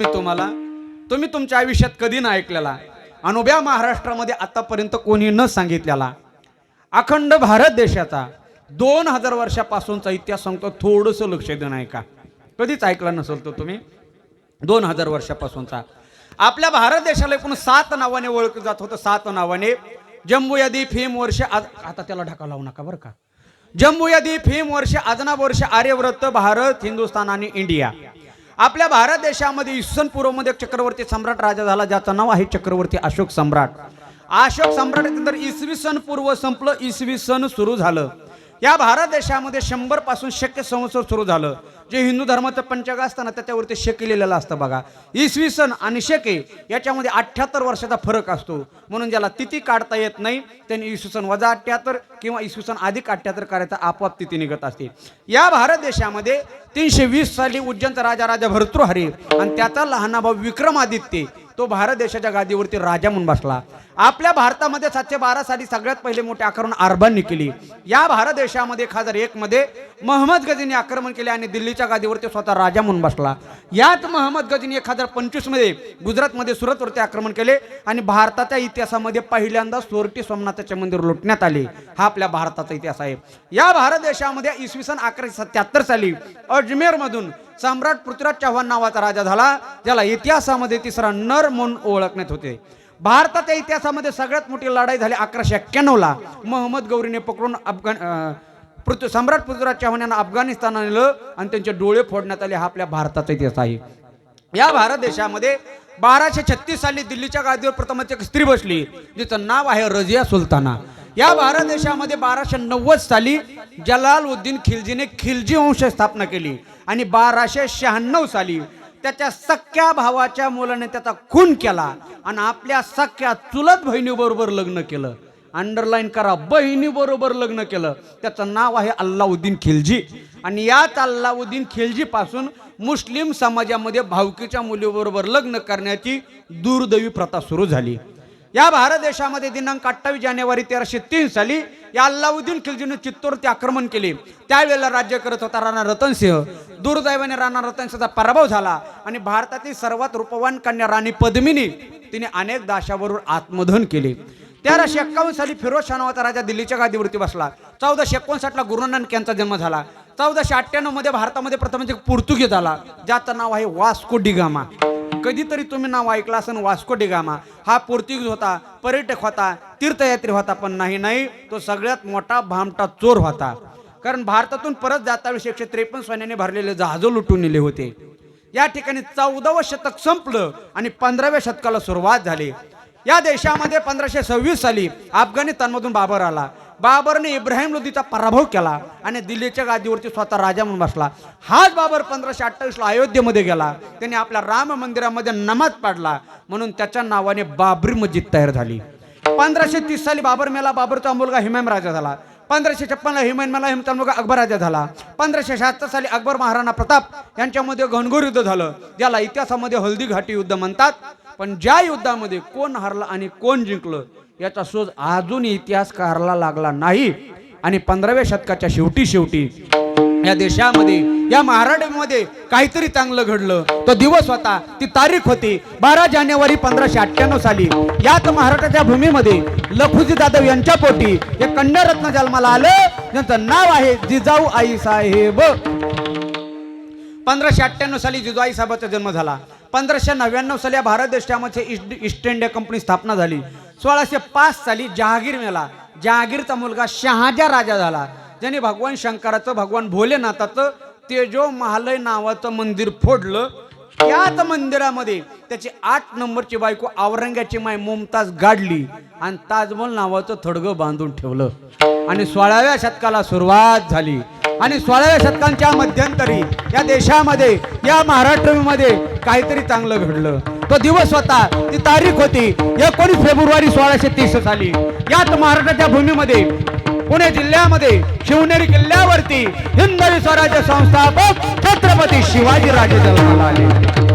मी तुम्हाला तुम्ही तुमच्या आयुष्यात कधी ना ऐकलेला. अनुभ्या महाराष्ट्रामध्ये आतापर्यंत कोणी न सांगितलेला. अखंड भारत देशाचा दोन हजार वर्षापासूनचा इतिहास सांगतो थोडंसं लक्ष देणं ऐका कधीच ऐकलं नसेल तो तुम्ही. दोन हजार वर्षापासूनचा. आपल्या भारत देशाला एकूण सात नावाने ओळखलं जात होतं सात नावाने. जम्बू यादी वर्ष आज आता त्याला ढाका लावू नका बरं का. जम्बू यादी फीम वर्ष आजनाब वर्ष आर्यव्रत भारत हिंदुस्थान आणि इंडिया. आपल्या भारत देशामध्ये इसवी पूर्वमध्ये एक चक्रवर्ती सम्राट राजा झाला ज्याचं नाव आहे चक्रवर्ती अशोक सम्राट. अशोक सम्राट नंतर इसवी सन पूर्व संपलं इसवी सन सुरू झालं. या भारत देशामध्ये शंभरपासून शक्य संवत्सर सुरू झालं. जे हिंदू धर्माचं पंचग असतं ना त्याच्यावरती शेके लिहिलेलं असतं बघा. इसवी सन आणि शेके याच्यामध्ये अठ्ठ्याहत्तर वर्षाचा फरक असतो. म्हणून ज्याला तिथी काढता येत नाही त्यांनी इसवी सन वजा अठ्ठ्याहत्तर किंवा इसवी सन अधिक अठ्ठ्याहत्तर करायचा आपोआप तिथी निघत असते. या भारत देशामध्ये तीनशे वीस साली उज्जैनचा राजा राजा भर्तृहरी आणि त्याचा लहाना भाऊ विक्रमादित्य तो भारत देशाच्या गादीवरती राजा म्हणून बसला. आपल्या भारतामध्ये सातशे बारा साली सगळ्यात पहिले मोठे आकारून अरबांनी केली. या भारत देशामध्ये एक हजार एकमध्ये महम्मद गजीने आक्रमण केले आणि दिल्लीच्या गादीवरती स्वतः राजा म्हणून बसला. यात महम्मद गजीने एक हजार पंचवीसमध्ये गुजरातमध्ये सुरतवरती आक्रमण केले आणि भारताच्या इतिहासामध्ये पहिल्यांदा सोरटी सोमनाथाचे मंदिर लुटण्यात आले. हा आपल्या भारताचा इतिहास आहे. या भारत देशामध्ये इसवी सन अकराशे सत्याहत्तर साली अजमेरमधून सम्राट पृथ्वीराज चव्हाण नावाचा राजा झाला ज्याला इतिहासामध्ये तिसरा नर म्हणून ओळखण्यात होते. भारताच्या इतिहासामध्ये सगळ्यात मोठी लढाई झाली अकराशे एक्क्याण्णवला. मोहम्मद गौरीने पकडून अफगाण पृथ्वी सम्राट पृथ्वीराज चव्हाण यांना अफगाणिस्तान आणलं आणि त्यांचे डोळे फोडण्यात आले हा आपल्या भारताचा इतिहास आहे. या भारत देशामध्ये बाराशे छत्तीस साली दिल्लीच्या गादीवर प्रथमच एक स्त्री बसली जिचं नाव आहे रजिया सुलताना. या भारत देशामध्ये बाराशे नव्वद साली जलालउद्दीन खिलजीने खिलजी वंश स्थापना केली आणि बाराशे शहाण्णव साली त्याच्या सख्या भावाच्या मुलाने त्याचा खून केला आणि आपल्या सख्या चुलत बहिणीबरोबर लग्न केलं. अंडरलाईन करा. बहिणीबरोबर लग्न केलं. त्याचं नाव आहे अल्लाउद्दीन खिलजी. आणि याच अल्लाउद्दीन खिलजीपासून मुस्लिम समाजामध्ये भावकीच्या मुलीबरोबर लग्न करण्याची दुर्दैवी प्रथा सुरू झाली. या भारत देशामध्ये दिनांक अठ्ठावीस जानेवारी तेराशे तीन साली या अल्लाउद्दीन खिलजीने चित्तूरवरती आक्रमण केले. त्यावेळेला राज्य करत होता राणा रतनसिंह दुर्दैवाने राणा रतनसिंहचा पराभव झाला आणि भारतातील सर्वात रूपवान कन्या राणी पद्मिनी तिने अनेक दाशाबरोबर आत्मधन केले. तेराशे एक्कावन्न साली फिरोज शाह नावाचा राजा दिल्लीच्या गादीवरती बसला. चौदाशे एकोणसाठला गुरु नानक यांचा जन्म झाला. चौदाशे अठ्ठ्याण्णवमध्ये भारतामध्ये प्रथम एक पोर्तुगीज आला ज्याचं नाव आहे वास्को डिगामा कधीतरी तुम्ही नाव ऐकलं असेल वास्को डिगामा हा पोर्तुगीज होता पर्यटक होता तीर्थयात्री होता पण नाही नाही तो सगळ्यात मोठा भामटा चोर होता. कारण भारतातून परत जातावेळी एकशे त्रेपन्न सोन्याने भरलेले जहाजं लुटून नेले होते. या ठिकाणी चौदावं शतक संपलं आणि पंधराव्या शतकाला सुरुवात झाली. या देशामध्ये पंधराशे सव्वीस साली अफगाणिस्तानमधून बाबर आला. बाबरने इब्राहिम लोदीचा पराभव केला आणि दिल्लीच्या गादीवरती स्वतः राजा म्हणून बसला. हाच बाबर पंधराशे अठ्ठावीसला अयोध्येमध्ये गेला. त्याने आपल्या राम मंदिरामध्ये नमाज पाडला. म्हणून त्याच्या नावाने बाबरी मस्जिद तयार झाली. पंधराशे तीस साली बाबर मेला. बाबरचा मुलगा हिमायम राजा झाला. पंधराशे छप्पनला हिमायन मला. हिमचा मुलगा अकबर राजा झाला. पंधराशे शहात्तर साली अकबर महाराणा प्रताप यांच्यामध्ये घनघोर युद्ध झालं ज्याला इतिहासामध्ये हल्दी घाटी युद्ध म्हणतात. पण ज्या युद्धामध्ये कोण हरलं आणि कोण जिंकलं याचा शोध अजून इतिहासकारला लागला नाही. आणि पंधराव्या शतकाच्या शेवटी शेवटी या देशामध्ये या महाराष्ट्रामध्ये काहीतरी चांगलं घडलं. तो दिवस होता ती तारीख होती बारा जानेवारी पंधराशे अठ्ठ्याण्णव साली. याच महाराष्ट्राच्या भूमीमध्ये लखुजी जाधव यांच्या पोटी हे कन्यारत्न जन्माला आलं. ज्यांचं नाव आहे जिजाऊ आई साहेब. पंधराशे अठ्ठ्याण्णव साली जिजाई साहेबाचा जन्म झाला. पंधराशे नव्याण्णव साली या भारत देशामध्ये ईस्ट ईस्ट इंडिया कंपनी स्थापना झाली. सोळाशे पाच साली जहागीर मेला जहागीरचा मुलगा शहाजा राजा झाला. ज्याने भगवान शंकराचं भगवान भोलेनाथाचं तेजो महालय नावाचं मंदिर फोडलं. त्याच मंदिरामध्ये त्याची आठ नंबरची बायको औरंगाची माय मुमताज गाडली आणि ताजमहल नावाचं थडगं बांधून ठेवलं. आणि सोळाव्या शतकाला सुरुवात झाली. आणि सोळाव्या शतकांच्या मध्यंतरी या देशामध्ये या महाराष्ट्रमध्ये काहीतरी चांगलं घडलं. तो दिवस होता ती तारीख होती एकोणीस फेब्रुवारी सोळाशे तीस साली. याच महाराष्ट्राच्या भूमीमध्ये पुणे जिल्ह्यामध्ये शिवनेरी किल्ल्यावरती हिंदवी स्वराज्य संस्थापक छत्रपती शिवाजी राजे जन्माला आले.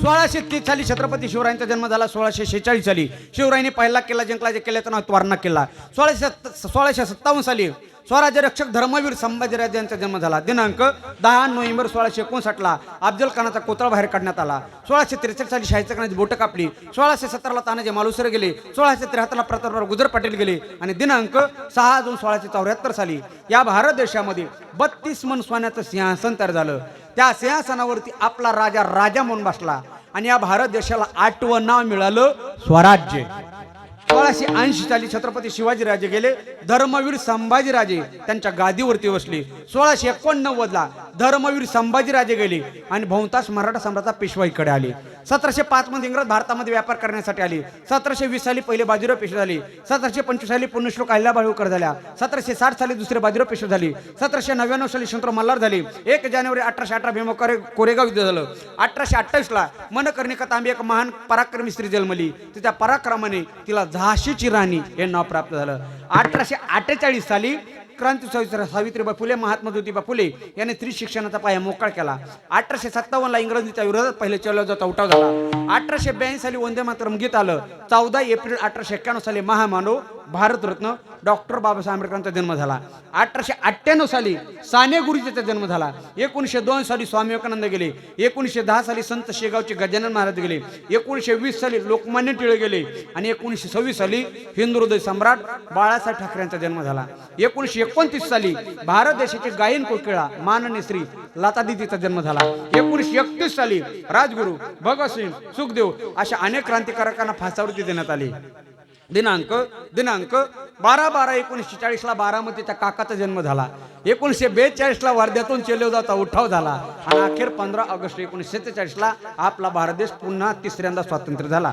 सोळाशे तीस साली छत्रपती शिवरायांचा जन्म झाला सोळाशे शेहेचाळीस साली. शिवरायांनी पहिला किल्ला जिंकला जे किल्ल्याचं नाव त्वारणा किल्ला. सोळाशे सोळाशे सत्तावन्न साली स्वराज्य रक्षक धर्मवीर संभाजीराजे यांचा जन्म झाला. दिनांक दहा नोव्हेंबर सोळाशे एकोणसाठला अफजल खानाचा कोतळा बाहेर काढण्यात आला. सोळाशे त्रेसष्ट साली शाहिस्ता खानाची बोटं कापली. सोळाशे सतराला तानाजी मालुसरे गेले. सोळाशे त्र्याहत्तरला प्रतापराव गुजर पाटील गेले. आणि दिनांक सहा जून सोळाशे चौऱ्याहत्तर साली या भारत देशामध्ये बत्तीस मन सोन्याचं सिंहासन तयार झालं. त्या सिंहासनावरती आपला राजा राजा म्हणून बसला. आणि या भारत देशाला आठवं नाव मिळालं स्वराज्य. सोळाशे ऐंशी साली छत्रपती शिवाजीराजे गेले. धर्मवीर संभाजीराजे त्यांच्या गादीवरती बसले. सोळाशे एकोणनव्वद ला धर्मवीर संभाजीराजे गेले आणि बहुतांश मराठा सम्राटा पेशवाईकडे आले. सतराशे पाच मध्ये इंग्रज भारतामध्ये व्यापार करण्यासाठी आले. सतराशे वीस साली पहिले बाजीराव पेशवे झाले. सतराशे पंचवीस साली पुण्यश्लोक अहिल्याबाई होळकर झाल्या. सतराशे साठ साली दुसरे बाजीराव पेशवे झाले. सतराशे नव्याण्णव साली शंतराव मल्हार झाले. एक जानेवारी अठराशे अठरा भीमा कोरेगाव युद्ध झालं. अठराशे अठ्ठावीसला मनकर्णिका तांबे एक महान पराक्रमी स्त्री जन्मली. तिच्या पराक्रमाने तिला झाशीची राणी हे नाव प्राप्त झालं. अठराशे अठ्ठेचाळीस साली क्रांती सावित्र सावित्रीबाई फुले महात्मा ज्योतिबा फुले यांनी स्त्री शिक्षणाचा पाया मोकळा केला. अठराशे सत्तावन्नला इंग्रजीच्या विरोधात पहिले चलवजाचा उठाव झाला. अठराशे ब्याऐंशी साली वंदे मातरम गीत आलं. चौदा एप्रिल अठराशे एक्क्याण्णव साली महामानव भारतरत्न डॉक्टर बाबासाहेब आंबेडकरांचा जन्म झाला. अठराशे अठ्ठ्याण्णव साली साने गुरुजीचा जन्म झाला. एकोणीसशे दोन साली स्वामी विवेकानंद गेले. एकोणीसशे दहा साली संत शेगावचे गजानन महाराज गेले. एकोणीसशे वीस साली लोकमान्य टिळे गेले. आणि एकोणीसशे सव्वीस साली हिंदू हृदय सम्राट बाळासाहेब ठाकरे यांचा जन्म झाला. एकोणीसशे एकोणतीस साली भारत देशाचे गायन कोकिळा माननीय श्री लतादितीचा जन्म झाला. एकोणीसशे एकतीस साली राजगुरू भगतसिंग सुखदेव अशा अनेक क्रांतिकारकांना फासावरती देण्यात आली. दिनांक दिनांक बारा बारा एकोणीसशे चाळीसला बारामतीच्या काकाचा जन्म झाला. एकोणीसशे बेचाळीसला वर्ध्यातून चेलेवदाचा उठाव झाला. आणि अखेर पंधरा ऑगस्ट एकोणीसशे सत्तेचाळीसला आपला भारत देश पुन्हा तिसऱ्यांदा स्वातंत्र्य झाला.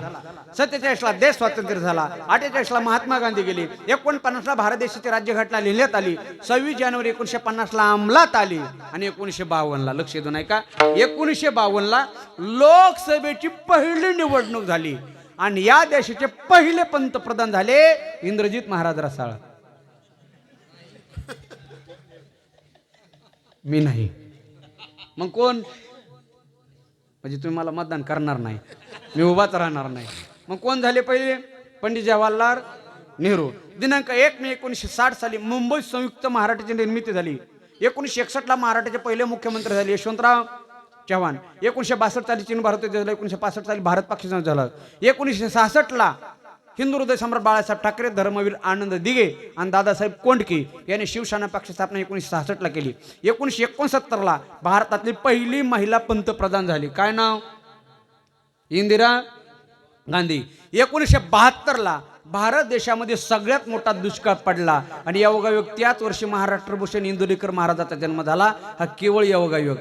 सत्तेचाळीसला देश स्वातंत्र्य झाला. अठ्ठेचाळीसला महात्मा गांधी गेले. एकोणपन्नासला भारत देशाची राज्यघटना लिहिण्यात आली. सव्वीस जानेवारी एकोणीसशे पन्नासला अंमलात आली. आणि एकोणीसशे बावन्नला लक्ष देऊन आहे का एकोणीसशे बावन्नला लोकसभेची पहिली निवडणूक झाली. आणि या देशाचे पहिले पंतप्रधान झाले इंद्रजित महाराज रसाळ. मी नाही. मग कोण? म्हणजे तुम्ही मला मतदान करणार नाही. मी उभाच राहणार नाही. मग कोण झाले पहिले? पंडित जवाहरलाल नेहरू. दिनांक एक मे एकोणीसशे साठ साली मुंबई संयुक्त महाराष्ट्राची निर्मिती झाली. एकोणीसशे एकसष्टला महाराष्ट्राचे पहिले मुख्यमंत्री झाले यशवंतराव. चव्हाण. एकोणीसशे बासष्ट साली चीन भारत झालं एकोणीसशे पासष्ट साली भारत पाकिस्तान झालं. एकोणीसशे सहासष्टला हिंदू हृदय सम्राट बाळासाहेब ठाकरे धर्मवीर आनंद दिघे आणि दादासाहेब कोंडके यांनी शिवसेना पक्ष स्थापना एकोणीसशे सहासष्टला केली. एकोणीसशे एकोणसत्तरला भारतातली पहिली महिला पंतप्रधान झाली. काय नाव? इंदिरा गांधी. एकोणीसशे बहात्तरला भारत देशामध्ये सगळ्यात मोठा दुष्काळ पडला आणि योगायोग त्याच वर्षी महाराष्ट्र भूषण इंदुरीकर महाराजाचा जन्म झाला. हा केवळ योगायोग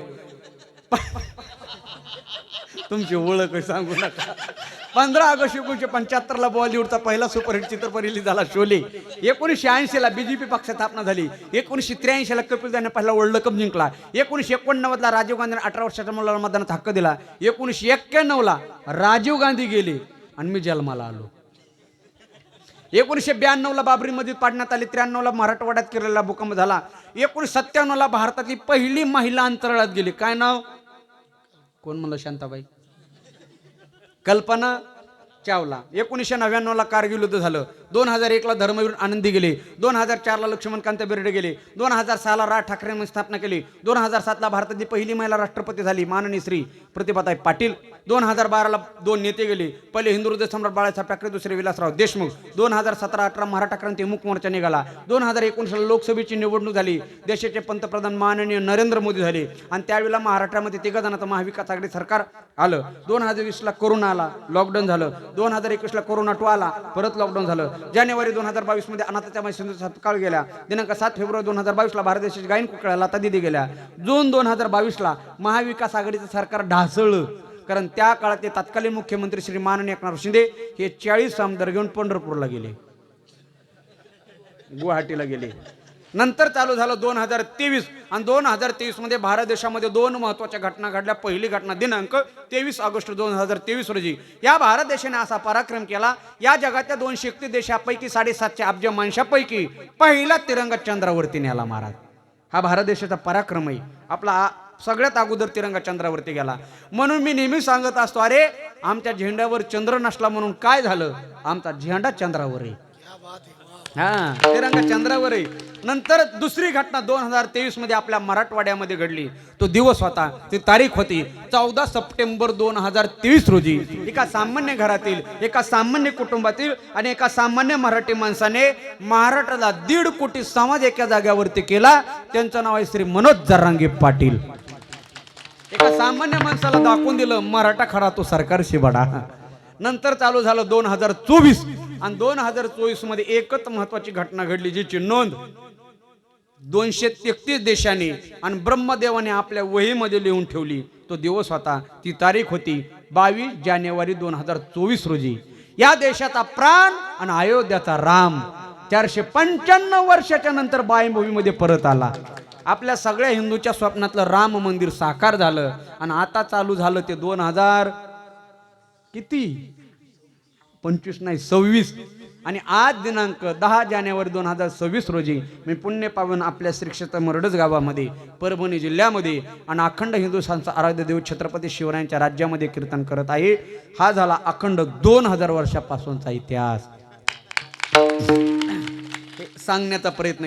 तुमची ओळख आहे, सांगू नका. पंधरा ऑगस्ट एकोणीसशे पंच्याहत्तरला बॉलिवूडचा पहिला सुपरहिट चित्रपट रिलीज झाला शोले. एकोणीसशे ऐंशीला बीजेपी पक्ष स्थापना झाली. एकोणीसशे त्र्याऐंशीला कपिल देवने पहिला वर्ल्ड कप जिंकला. एकोणीसशे एकोणनव्वदला राजीव गांधीने अठरा वर्षाच्या मुलाला मतदानात हक्क दिला. एकोणीसशे एक्क्याण्णवला राजीव गांधी गेले आणि मी जन्माला आलो. एकोणीसशे ब्याण्णवला बाबरी मस्जिद पाडण्यात आली त्र्याण्णवला मराठवाड्यात केलेला भूकंप झाला. एकोणीसशे सत्त्याण्णवला भारतातली पहिली महिला अंतराळात गेली. काय नाव? कोण म्हणलं शांताबाई? कल्पना चावला. एकोणीसशे नव्याण्णवला कारगिल युद्ध झालं. दोन हजार एकला धर्मवीर आनंदी गेले. दोन हजार चारला लक्ष्मणकांत बेर्डे गेले. दोन हजार सहाला राज ठाकरेंनी स्थापना केली. दोन हजार सातला भारताची पहिली महिला राष्ट्रपती झाली माननीय श्री प्रतिभाताई पाटील. दोन हजार बाराला दोन नेते गेले. पहिले हिंदू हृदय सम्राट बाळासाहेब ठाकरे दुसरे विलासराव देशमुख. दोन हजार सतरा अठरा मराठा क्रांती मुख मोर्चा निघाला. दोन हजार एकोणीसला लोकसभेची निवडणूक झाली. देशाचे पंतप्रधान माननीय नरेंद्र मोदी झाले. आणि त्यावेळेला महाराष्ट्रामध्ये तिघा जणांचं महाविकास आघाडी सरकार आलं. दोन हजार वीसला कोरोना आला. लॉकडाऊन झालं. दोन हजार एकवीसला कोरोना टू आला परत लॉकडाऊन झालं. जानेवारी दोन हजार बावीसमध्ये अनाथाच्या मैसूर सत्काळ गेल्या दिनांक सात फेब्रुवारी दोन हजार बावीसला भारत देशाची गायन कुकळ्या लता दिदी गेल्या. जून दोन हजार बावीसला महाविकास आघाडीचं सरकार ढासळलं. कारण त्या काळात ते तत्कालीन मुख्यमंत्री श्री माननीय एकनाथ शिंदे हे चाळीस आमदार घेऊन पंढरपूरला गेले. गुवाहाटीला गेले. नंतर चालू झालं दोन हजार तेवीस. आणि दोन हजार तेवीसमध्ये भारत देशामध्ये दोन महत्त्वाच्या घटना घडल्या. पहिली घटना दिनांक तेवीस ऑगस्ट दोन हजार तेवीस रोजी. या भारत देशाने असा पराक्रम केला. या जगातल्या दोन शक्ती देशापैकी साडेसातशे अब्ज माणसापैकी पहिला तिरंगा चंद्रावरती न्याला महाराज. हा भारत देशाचा पराक्रम आहे. आपला सगळ्यात अगोदर तिरंगा चंद्रावरती गेला. म्हणून मी नेहमी सांगत असतो अरे आमच्या झेंड्यावर चंद्र नसला म्हणून काय झालं? आमचा झेंडा चंद्रावर आहे. हा तिरंगा चंद्रावर आहे. नंतर दुसरी घटना दोन हजार तेवीसमध्ये आपल्या मराठवाड्यामध्ये घडली. तो दिवस होता ती तारीख होती चौदा सप्टेंबर दोन हजार तेवीस रोजी. एका सामान्य घरातील एका सामान्य कुटुंबातील आणि एका सामान्य मराठी माणसाने महाराष्ट्राला दीड कोटी समाज एका जाग्यावरती केला. त्यांचं नाव आहे श्री मनोज जरांगे पाटील. एका सामान्य माणसाला दाखवून दिलं मराठा खरा तो सरकार बडा. नंतर चालू झालं दोन हजार चोवीस. आणि दोन हजार चोवीसमध्ये एकच महत्वाची घटना घडली जिची नोंद दोनशे तेहतीस देशांनी आणि ब्रह्मदेवाने आपल्या वहीमध्ये लिहून ठेवली. तो दिवस होता ती तारीख होती बावीस जानेवारी दोन हजार चोवीस रोजी. या देशाचा प्राण आणि अयोध्याचा राम चारशे पंच्याण्णव वर्षाच्या नंतर बायभूमीमध्ये परत आला. आपल्या सगळ्या हिंदूच्या स्वप्नातलं राम मंदिर साकार झालं आणि आता चालू झालं ते दोन हजार किती? पंचवीस नाही सव्वीस. आणि आज दिनांक दहा जानेवारी दोन हजार सव्वीस रोजी मी पुण्य पावन आपल्या श्री क्षेत्र मरडस गावामध्ये परभणी जिल्ह्यामध्ये आणि अखंड हिंदुस्थानचा आराध्य देव छत्रपती शिवरायांच्या राज्यामध्ये कीर्तन करत आहे. हा झाला अखंड दोन हजार वर्षापासूनचा इतिहास. सांगण्याचा प्रयत्न